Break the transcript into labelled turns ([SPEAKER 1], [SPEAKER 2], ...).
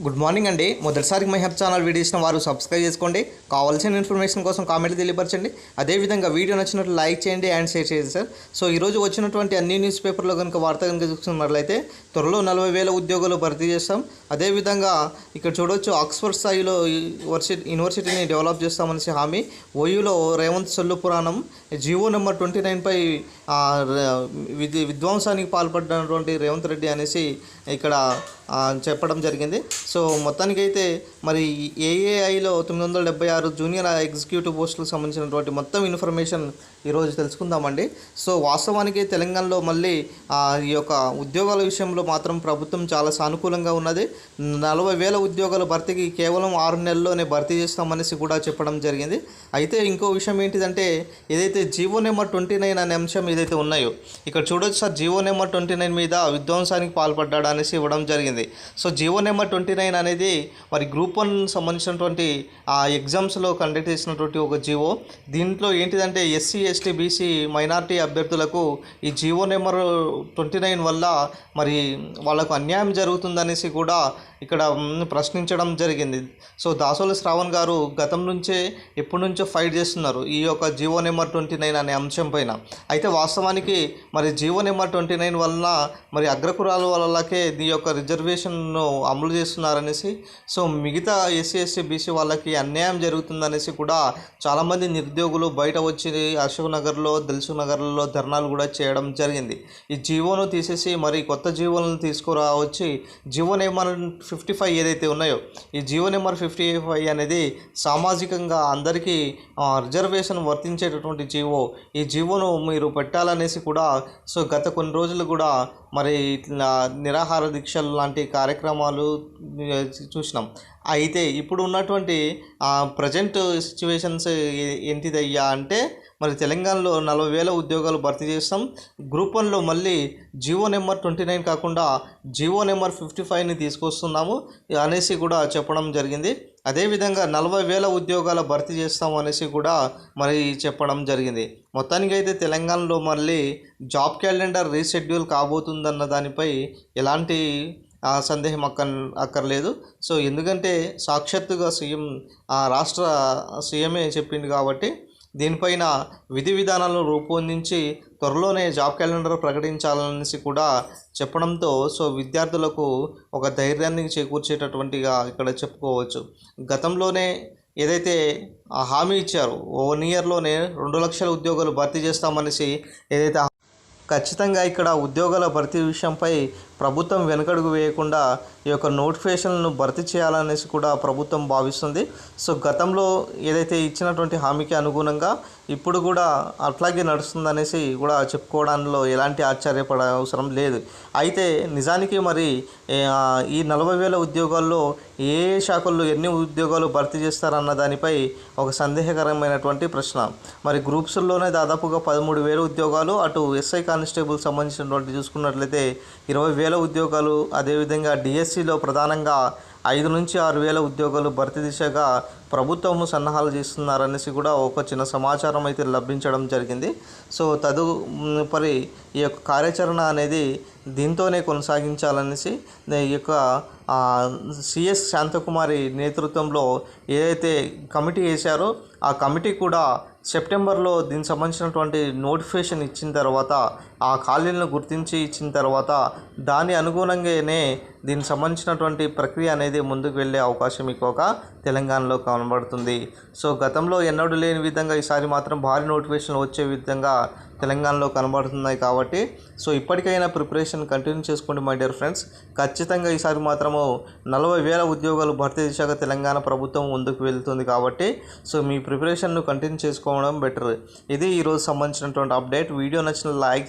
[SPEAKER 1] Good morning అండి. మొదటిసారి my help channel video ఇచ్చిన వారు సబ్స్క్రైబ్ చేసుకోండి. కావాల్సిన ఇన్ఫర్మేషన్ కోసం కామెంట్ తెలియపరచండి. అదేవిధంగా వీడియో నచ్చినట్లు లైక్ చేయండి అండ్ షేర్ చేయండి సార్. సో ఈరోజు వచ్చినటువంటి అన్ని న్యూస్ పేపర్లో కనుక వార్త కనుక చూసుకున్నట్లయితే త్వరలో నలభై వేల ఉద్యోగాలు భర్తీ చేస్తాం. అదేవిధంగా ఇక్కడ చూడవచ్చు ఆక్స్ఫర్డ్ స్థాయిలో ఈ యూనివర్సిటీని డెవలప్ చేస్తామనేసి హామీ. ఓయూలో రేవంత్ సొల్లు పురాణం. జియో నెంబర్ ట్వంటీ నైన్పై విద్ విధ్వంసానికి పాల్పడినటువంటి రేవంత్ రెడ్డి అనేసి ఇక్కడ చెప్పడం జరిగింది. సో మొత్తానికైతే మరి ఏఏఐలో తొమ్మిది వందల డెబ్బై ఆరు జూనియర్ ఎగ్జిక్యూటివ్ పోస్టులకు సంబంధించినటువంటి మొత్తం ఇన్ఫర్మేషన్ ఈరోజు తెలుసుకుందామండి. సో వాస్తవానికి తెలంగాణలో మళ్ళీ ఈ యొక్క ఉద్యోగాల విషయంలో మాత్రం ప్రభుత్వం చాలా సానుకూలంగా ఉన్నది. నలభై వేల ఉద్యోగాల భర్తీకి కేవలం ఆరు నెలల్లోనే భర్తీ చేస్తామనేసి కూడా చెప్పడం జరిగింది. అయితే ఇంకో విషయం ఏంటిదంటే ఏదైతే జీవో నెంబర్ ట్వంటీ నైన్ అనే అంశం ఏదైతే ఉన్నాయో ఇక్కడ చూడొచ్చు sir GO number twenty nine మీద విధ్వంసానికి పాల్పడ్డాడు అనేసి ఇవ్వడం జరిగింది. So GO number twenty nine అనేది మరి గ్రూప్ వన్ సంబంధించినటువంటి ఆ ఎగ్జామ్స్లో కండక్ట్ చేసినటువంటి ఒక జీవో. దీంట్లో ఏంటిదంటే ఎస్సీ ఎస్టీ బీసీ మైనార్టీ అభ్యర్థులకు ఈ జీవో నెంబర్ ట్వంటీ నైన్ వల్ల మరి వాళ్ళకు అన్యాయం జరుగుతుందనేసి కూడా ఇక్కడ ప్రశ్నించడం జరిగింది. సో దాసోలి శ్రావణ్ గారు గతం నుంచే ఎప్పటి నుంచో ఫైట్ చేస్తున్నారు ఈ యొక్క జీవో నెంబర్ ట్వంటీ నైన్ అనే అంశం పైన. అయితే వాస్తవానికి మరి జీవో నెంబర్ ట్వంటీ నైన్ వలన మరి అగ్రకురాల వాళ్ళకే ఈ యొక్క రిజర్వేషన్ను అమలు చేస్తున్నారనేసి సో మిగతా ఎస్సీ ఎస్టీ బీసీ వాళ్ళకి అన్యాయం జరుగుతుందనేసి కూడా చాలామంది నిరుద్యోగులు బయట వచ్చి అశోక్ నగర్లో దిల్సు నగర్లో ధర్నాలు కూడా చేయడం జరిగింది. ఈ జీవోను తీసేసి మరి కొత్త జీవోలను తీసుకురా వచ్చి జీవో నెంబర్ ఫిఫ్టీ ఫైవ్ ఏదైతే ఉన్నాయో ఈ జియో నెంబర్ ఫిఫ్టీ ఫైవ్ అనేది సామాజికంగా అందరికీ రిజర్వేషన్ వర్తించేటటువంటి జీవో ఈ జీవోను మీరు పెట్టాలనేసి కూడా సో గత కొన్ని రోజులు కూడా మరి ఇట్లా నిరాహార దీక్షలు లాంటి కార్యక్రమాలు చూసినాం. అయితే ఇప్పుడు ఉన్నటువంటి ప్రజెంట్ సిచ్యువేషన్స్ ఏంటిదయ్యా అంటే మరి తెలంగాణలో నలభై వేల ఉద్యోగాలు భర్తీ చేస్తాం. గ్రూప్ వన్లో మళ్ళీ జివో నెంబర్ ట్వంటీ నైన్ కాకుండా జివో నెంబర్ ఫిఫ్టీ ఫైవ్ని తీసుకొస్తున్నాము అనేసి కూడా చెప్పడం జరిగింది. అదేవిధంగా నలభై వేల ఉద్యోగాల భర్తీ చేస్తాము అనేసి కూడా మరి చెప్పడం జరిగింది. మొత్తానికి అయితే తెలంగాణలో మళ్ళీ జాబ్ క్యాలెండర్ రీషెడ్యూల్ కాబోతుందన్న దానిపై ఎలాంటి సందేహం అక్క అక్కర్లేదు. సో ఎందుకంటే సాక్షాత్తుగా సీఎం ఆ రాష్ట్ర సీఎమే చెప్పింది కాబట్టి దీనిపైన విధి విధానాలను రూపొందించి త్వరలోనే జాబ్ క్యాలెండర్ ప్రకటించాలనేసి కూడా చెప్పడంతో సో విద్యార్థులకు ఒక ధైర్యాన్ని చేకూర్చేటటువంటిగా ఇక్కడ చెప్పుకోవచ్చు. గతంలోనే ఏదైతే ఆ హామీ ఇచ్చారు వన్ ఇయర్లోనే రెండు లక్షల ఉద్యోగాలు భర్తీ చేస్తామనేసి ఏదైతే ఖచ్చితంగా ఇక్కడ ఉద్యోగాల భర్తీ విషయంపై ప్రభుత్వం వెనుకడుగు వేయకుండా ఈ యొక్క నోటిఫికేషన్లను భర్తీ చేయాలనేసి కూడా ప్రభుత్వం భావిస్తుంది. సో గతంలో ఏదైతే ఇచ్చినటువంటి హామీకి అనుగుణంగా ఇప్పుడు కూడా అట్లాగే నడుస్తుందనేసి కూడా చెప్పుకోవడంలో ఎలాంటి ఆశ్చర్యపడే అవసరం లేదు. అయితే నిజానికి మరి ఈ నలభై వేల ఉద్యోగాల్లో ఏ ఏ శాఖల్లో ఎన్ని ఉద్యోగాలు భర్తీ చేస్తారన్న దానిపై ఒక సందేహకరమైనటువంటి ప్రశ్న. మరి గ్రూప్స్లోనే దాదాపుగా పదమూడు వేల ఉద్యోగాలు అటు ఎస్ఐ కానిస్టేబుల్ సంబంధించినటువంటి చూసుకున్నట్లయితే ఇరవై వేల ఉద్యోగాలు అదేవిధంగా డిఎస్సిలో ప్రధానంగా ఐదు నుంచి ఆరు వేల ఉద్యోగాలు భర్తీ దిశగా ప్రభుత్వము సన్నాహాలు చేస్తున్నారనేసి కూడా ఒక చిన్న సమాచారం అయితే లభించడం జరిగింది. సో తదుపరి ఈ యొక్క కార్యాచరణ అనేది దీంతోనే కొనసాగించాలనేసి ఈ యొక్క సిఎస్ శాంతకుమారి నేతృత్వంలో ఏదైతే కమిటీ వేశారో ఆ కమిటీ కూడా సెప్టెంబర్లో దీనికి సంబంధించినటువంటి నోటిఫికేషన్ ఇచ్చిన తర్వాత ఆ ఖాళీలను గుర్తించి ఇచ్చిన తర్వాత దాని అనుగుణంగానే దీనికి సంబంధించినటువంటి ప్రక్రియ అనేది ముందుకు వెళ్ళే అవకాశం ఎక్కువగా తెలంగాణలో కనబడుతుంది. సో గతంలో ఎన్నడూ లేని విధంగా ఈసారి మాత్రం భారీ నోటిఫికేషన్లు వచ్చే విధంగా తెలంగాణలో కనబడుతున్నాయి కాబట్టి సో ఇప్పటికైనా ప్రిపరేషన్ కంటిన్యూ చేసుకోండి మై డియర్ ఫ్రెండ్స్. ఖచ్చితంగా ఈసారి మాత్రము నలభై వేల ఉద్యోగాలు భర్తీ దిశగా తెలంగాణ ప్రభుత్వం ముందుకు వెళ్తుంది కాబట్టి సో మీ ప్రిపరేషన్ను కంటిన్యూ చేసుకోవడం బెటర్. ఇది ఈరోజు సంబంధించినటువంటి అప్డేట్. వీడియో నచ్చిన లైక్